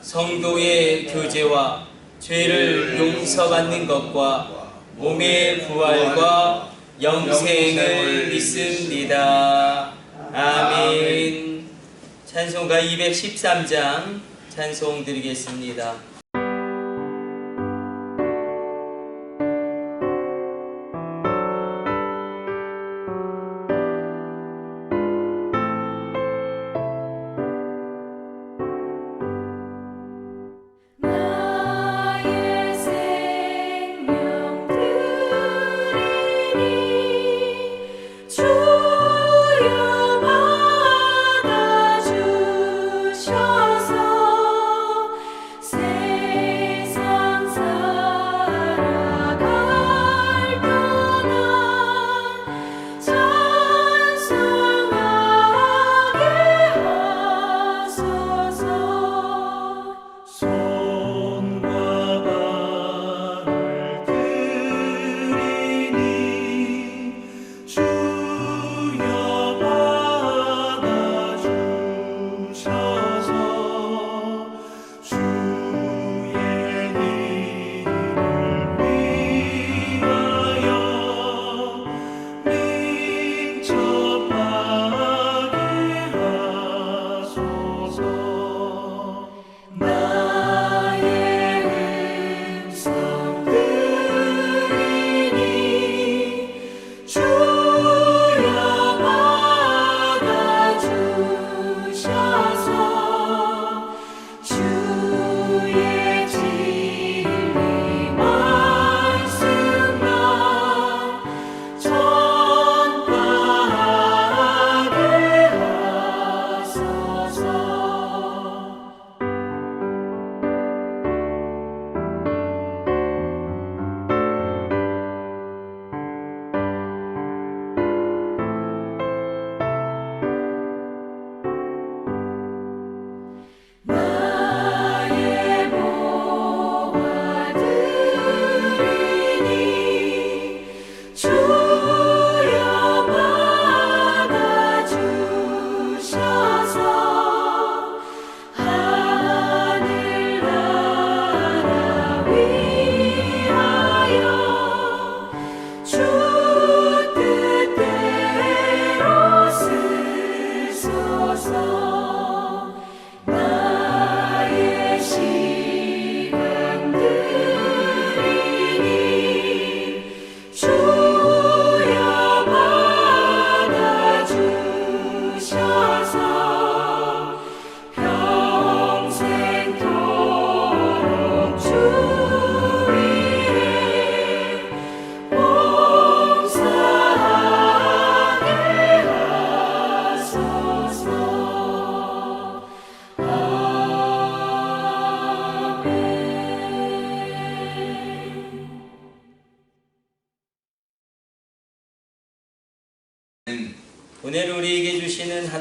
성도의 교제와 죄를 용서받는 것과 몸의 부활과 영생을 믿습니다. 아멘. 찬송가 213장 찬송 드리겠습니다.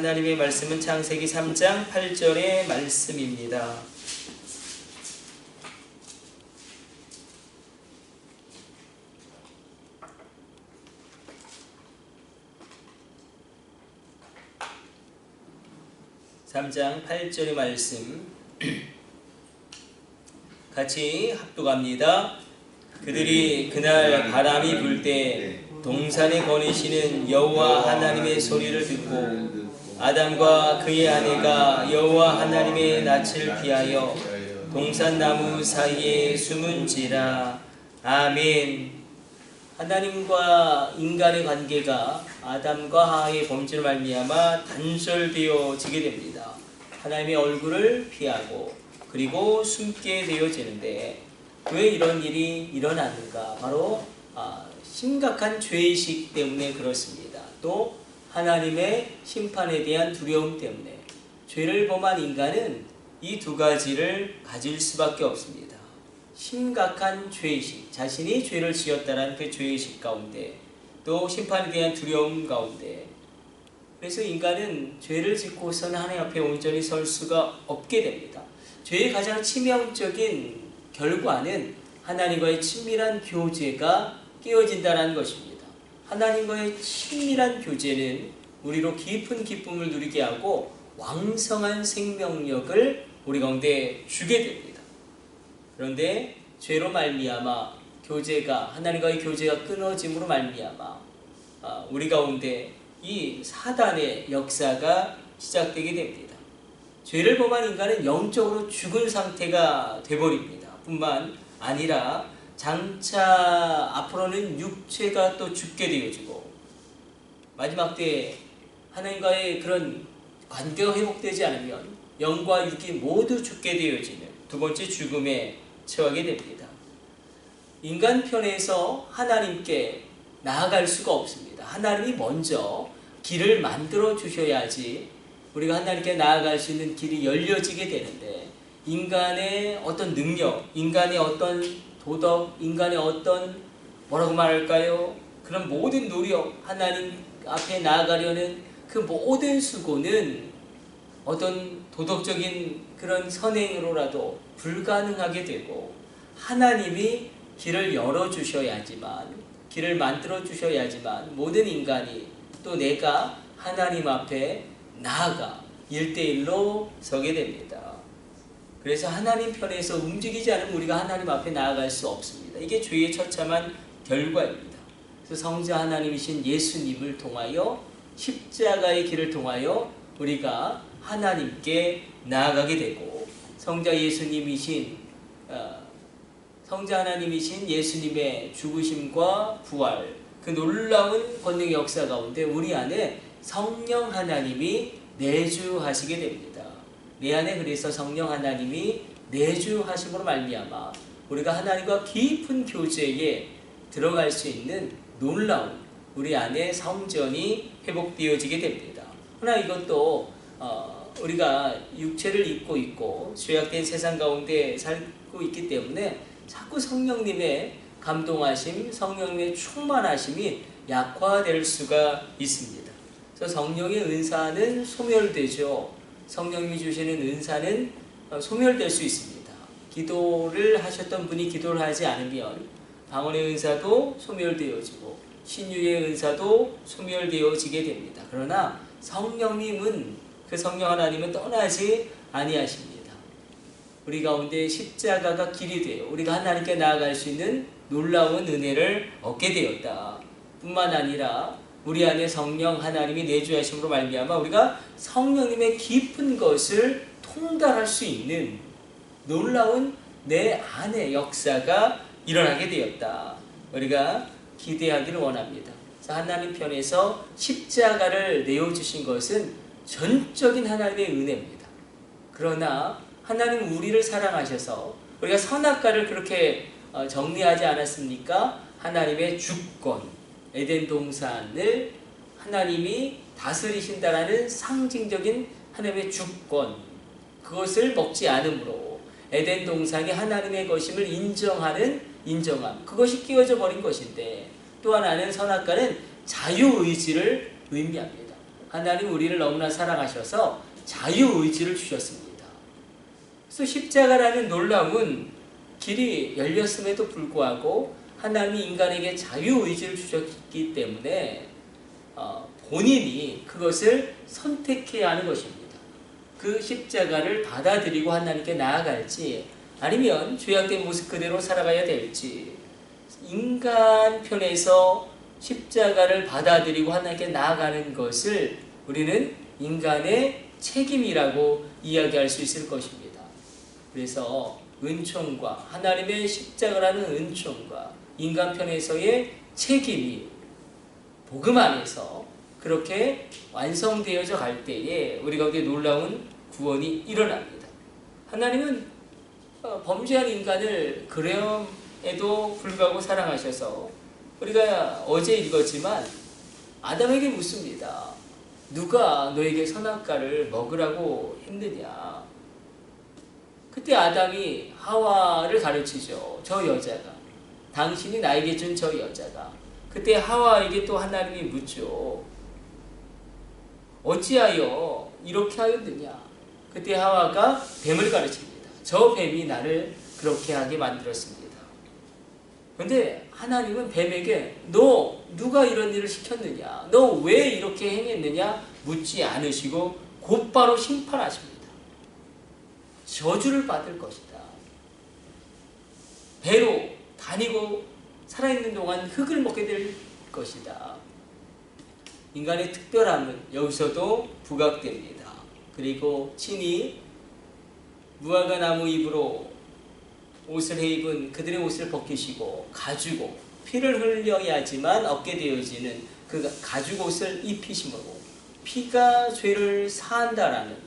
하나님의 말씀은 창세기 3장 8절의 말씀입니다. 삼장 8절의 말씀 같이 합독합니다. 그들이 그날 바람이 불 때 동산에 거니시는 여호와 하나님의 소리를 듣고 아담과 그의 아내가 여호와 하나님의 낯을 피하여 동산나무 사이에 숨은지라 아멘. 하나님과 인간의 관계가 아담과 하와의 범죄로 말미암아 단절되어지게 됩니다. 하나님의 얼굴을 피하고 그리고 숨게 되어지는데 왜 이런 일이 일어나는가? 바로 아, 심각한 죄의식 때문에 그렇습니다. 또 하나님의 심판에 대한 두려움 때문에 죄를 범한 인간은 이 두 가지를 가질 수밖에 없습니다. 심각한 죄의식, 자신이 죄를 지었다는 그 죄의식 가운데 또 심판에 대한 두려움 가운데 그래서 인간은 죄를 짓고서는 하나님 앞에 온전히 설 수가 없게 됩니다. 죄의 가장 치명적인 결과는 하나님과의 친밀한 교제가 깨어진다는 것입니다. 하나님과의 친밀한 교제는 우리로 깊은 기쁨을 누리게 하고 왕성한 생명력을 우리 가운데 주게 됩니다. 그런데 죄로 말미암아 교제가 하나님과의 교제가 끊어짐으로 말미암아 아, 우리 가운데 이 사단의 역사가 시작되게 됩니다. 죄를 범한 인간은 영적으로 죽은 상태가 돼버립니다. 뿐만 아니라 장차 앞으로는 육체가 또 죽게 되어지고 마지막 때에 하나님과의 그런 관계가 회복되지 않으면 영과 육이 모두 죽게 되어지는 두 번째 죽음에 처하게 됩니다. 인간 편에서 하나님께 나아갈 수가 없습니다. 하나님이 먼저 길을 만들어 주셔야지 우리가 하나님께 나아갈 수 있는 길이 열려지게 되는데 인간의 어떤 능력, 인간의 어떤 도덕, 인간의 어떤 뭐라고 말할까요? 그런 모든 노력, 하나님 앞에 나아가려는 그 모든 수고는 어떤 도덕적인 그런 선행으로라도 불가능하게 되고 하나님이 길을 열어 주셔야지만 길을 만들어 주셔야지만 모든 인간이 또 내가 하나님 앞에 나아가 일대일로 서게 됩니다. 그래서 하나님 편에서 움직이지 않으면 우리가 하나님 앞에 나아갈 수 없습니다. 이게 죄의 처참한 결과입니다. 그래서 성자 하나님이신 예수님을 통하여 십자가의 길을 통하여 우리가 하나님께 나아가게 되고 성자 예수님이신 어, 성자 하나님이신 예수님의 죽으심과 부활 그 놀라운 권능의 역사 가운데 우리 안에 성령 하나님이 내주하시게 됩니다. 내 안에 그래서 성령 하나님이 내주하심으로 말미암아 우리가 하나님과 깊은 교제에 들어갈 수 있는 놀라운 우리 안에 성전이 회복되어지게 됩니다. 그러나 이것도 어, 우리가 육체를 입고 있고 죄악된 세상 가운데 살고 있기 때문에 자꾸 성령님의 감동하심, 성령님의 충만하심이 약화될 수가 있습니다. 그래서 성령의 은사는 소멸되죠. 성령님이 주시는 은사는 어, 소멸될 수 있습니다. 기도를 하셨던 분이 기도를 하지 않으면 방언의 은사도 소멸되어지고 신유의 은사도 소멸되어지게 됩니다. 그러나 성령님은 그 성령 하나님은 떠나지 아니하십니다. 우리 가운데 십자가가 길이 되어 우리가 하나님께 나아갈 수 있는 놀라운 은혜를 얻게 되었다. 뿐만 아니라 우리 안에 성령 하나님이 내주하심으로 말미암아 우리가 성령님의 깊은 것을 통달할 수 있는 놀라운 내 안의 역사가 일어나게 되었다. 우리가 기대하기를 원합니다. 하나님 편에서 십자가를 내어주신 것은 전적인 하나님의 은혜입니다. 그러나 하나님 우리를 사랑하셔서 우리가 선악과를 그렇게 어, 정리하지 않았습니까? 하나님의 주권, 에덴 동산을 하나님이 다스리신다라는 상징적인 하나님의 주권, 그것을 먹지 않으므로 에덴 동산이 하나님의 것임을 인정하는 인정함, 그것이 끼워져 버린 것인데 또 하나는 선악과는 자유의지를 의미합니다. 하나님 우리를 너무나 사랑하셔서 자유의지를 주셨습니다. 그래서 십자가라는 놀라운 길이 열렸음에도 불구하고 하나님이 인간에게 자유의지를 주셨기 때문에 어, 본인이 그것을 선택해야 하는 것입니다. 그 십자가를 받아들이고 하나님께 나아갈지 아니면 죄악된 모습 그대로 살아가야 될지 인간 편에서 십자가를 받아들이고 하나님께 나아가는 것을 우리는 인간의 책임이라고 이야기할 수 있을 것입니다. 그래서 은총과 하나님의 십자가라는 은총과 인간편에서의 책임이 복음 안에서 그렇게 완성되어져 갈 때에 우리 가운데 놀라운 구원이 일어납니다. 하나님은 어, 범죄한 인간을 그래움에도 불구하고 사랑하셔서 우리가 어제 읽었지만 아담에게 묻습니다. 누가 너에게 선악과를 먹으라고 했느냐? 그때 아담이 하와를 가르치죠. 저 여자가. 당신이 나에게 준 저 여자가. 그때 하와에게 또 하나님이 묻죠. 어찌하여 이렇게 하였느냐? 그때 하와가 뱀을 가르칩니다. 저 뱀이 나를 그렇게 하게 만들었습니다. 근데 하나님은 뱀에게 너 누가 이런 일을 시켰느냐? 너 왜 이렇게 행했느냐? 묻지 않으시고 곧바로 심판하십니다. 저주를 받을 것이다. 배로 다니고 살아있는 동안 흙을 먹게 될 것이다. 인간의 특별함은 여기서도 부각됩니다. 그리고 친히 무화과 나무 잎으로 옷을 해입은 그들의 옷을 벗기시고 가죽고 피를 흘려야지만 얻게 되어지는 그 가죽 옷을 입히심으로 피가 죄를 사한다라는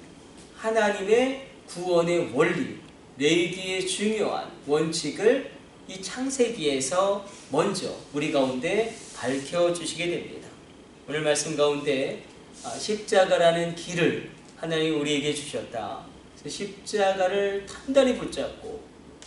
하나님의 구원의 원리, 레이기의 중요한 원칙을 이 창세기에서 먼저 우리 가운데 밝혀주시게 됩니다. 오늘 말씀 가운데 아, 십자가라는 길을 하나님 우리에게 주셨다. 십자가를 단단히 붙잡고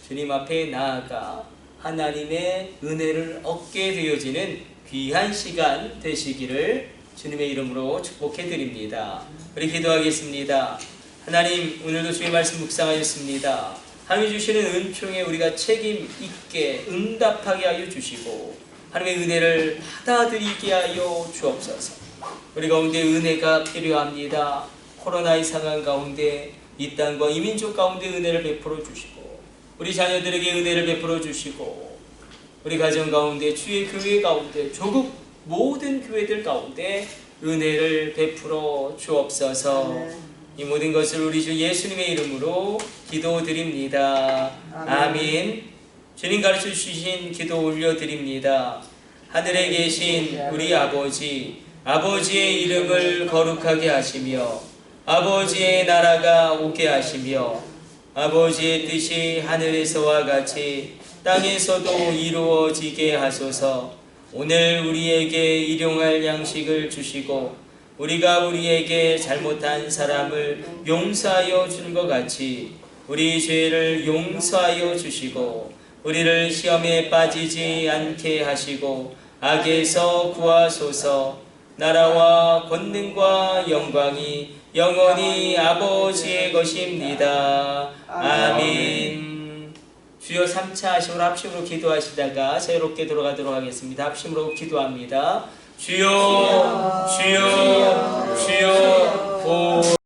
주님 앞에 나아가 하나님의 은혜를 얻게 되어지는 귀한 시간 되시기를 주님의 이름으로 축복해 드립니다. 우리 기도하겠습니다. 하나님 오늘도 주의 말씀 묵상하였습니다. 하나님 주시는 은총에 우리가 책임 있게 응답하게 하여 주시고 하나님의 은혜를 받아들이게 하여 주옵소서. 우리 가운데 은혜가 필요합니다. 코로나의 상황 가운데 이 땅과 이민족 가운데 은혜를 베풀어 주시고 우리 자녀들에게 은혜를 베풀어 주시고 우리 가정 가운데 주의 교회 가운데 조국 모든 교회들 가운데 은혜를 베풀어 주옵소서. 이 모든 것을 우리 주 예수님의 이름으로 기도드립니다. 아멘. 주님 가르쳐 주신 기도 올려드립니다. 하늘에 계신 우리 아버지, 아버지의 이름을 거룩하게 하시며, 아버지의 나라가 오게 하시며, 아버지의 뜻이 하늘에서와 같이 땅에서도 이루어지게 하소서. 오늘 우리에게 일용할 양식을 주시고, 우리가 우리에게 잘못한 사람을 용서하여 주는 것 같이 우리 죄를 용서하여 주시고 우리를 시험에 빠지지 않게 하시고 악에서 구하소서 나라와 권능과 영광이 영원히 아버지의 것입니다. 아멘. 주여 3차 하심으로 합심으로 기도하시다가 새롭게 돌아가도록 하겠습니다. 합심으로 기도합니다. 주여 주여 주여 오